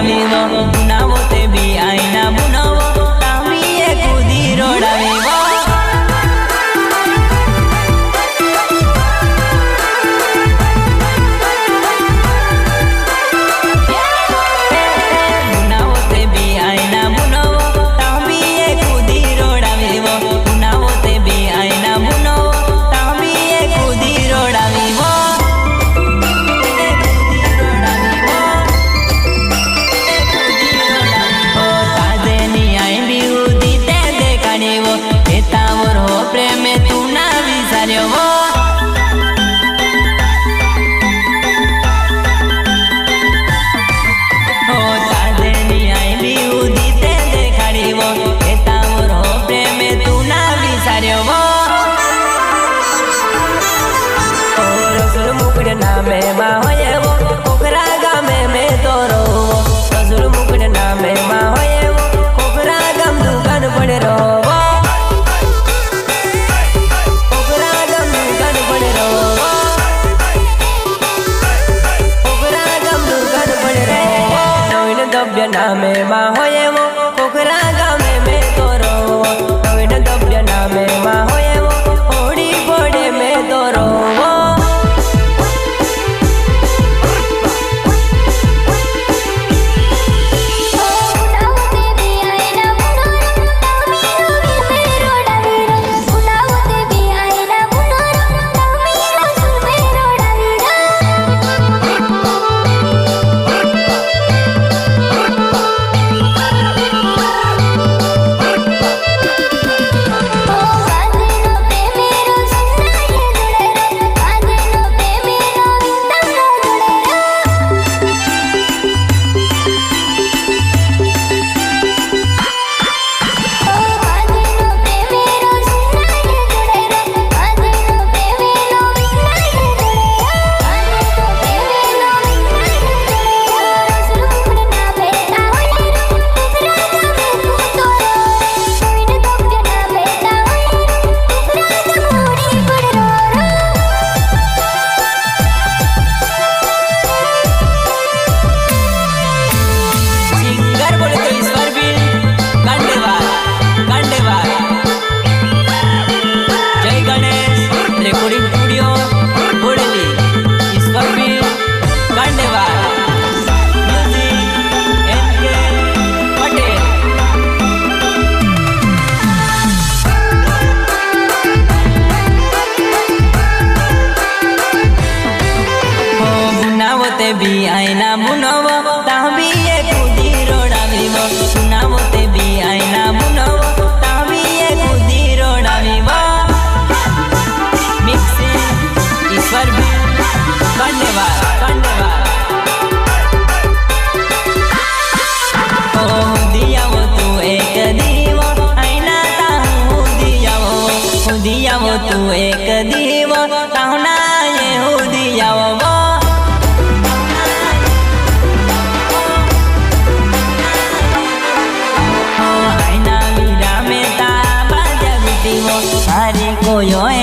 camino. 哦哟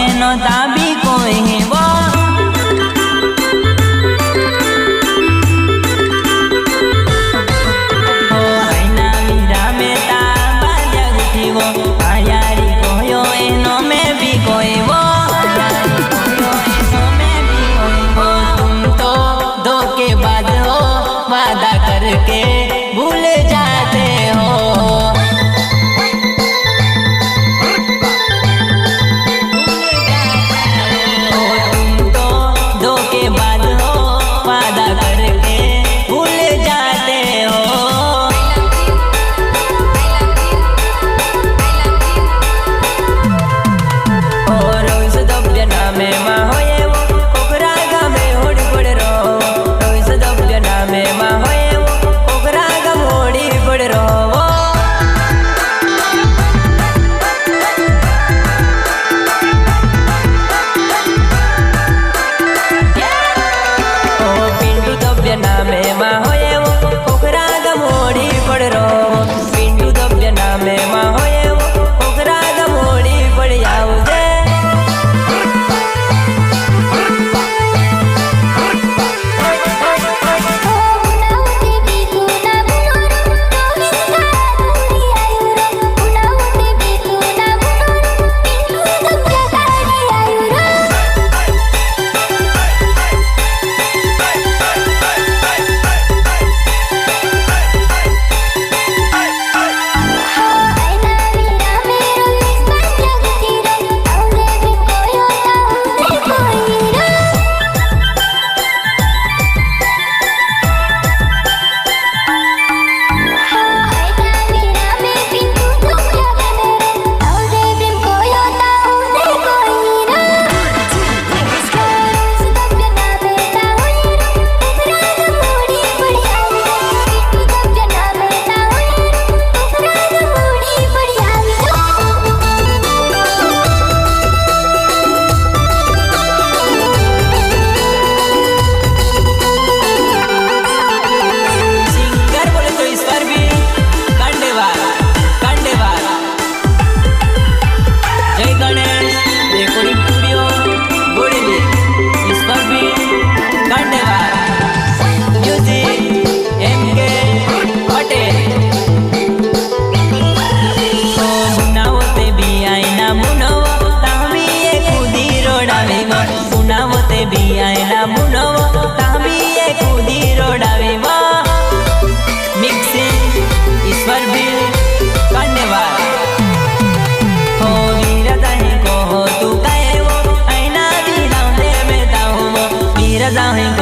cause I ain't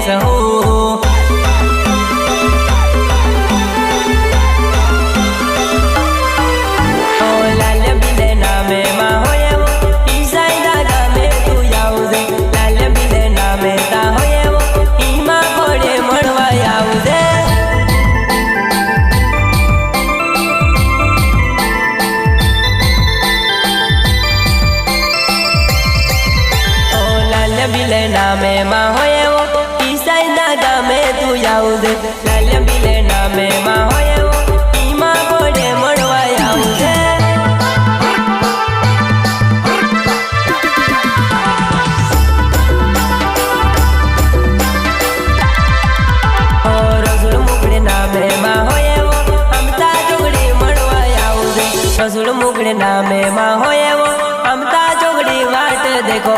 saho બિલે નામે માં હોય આવજે કાલે બિલે નામે માં હોય એવું, ઈમાં કોડે મળવા આવજે. રસુડ મુગડે નામે હોય એવો, અમતા ચોકડી વાટ દેખો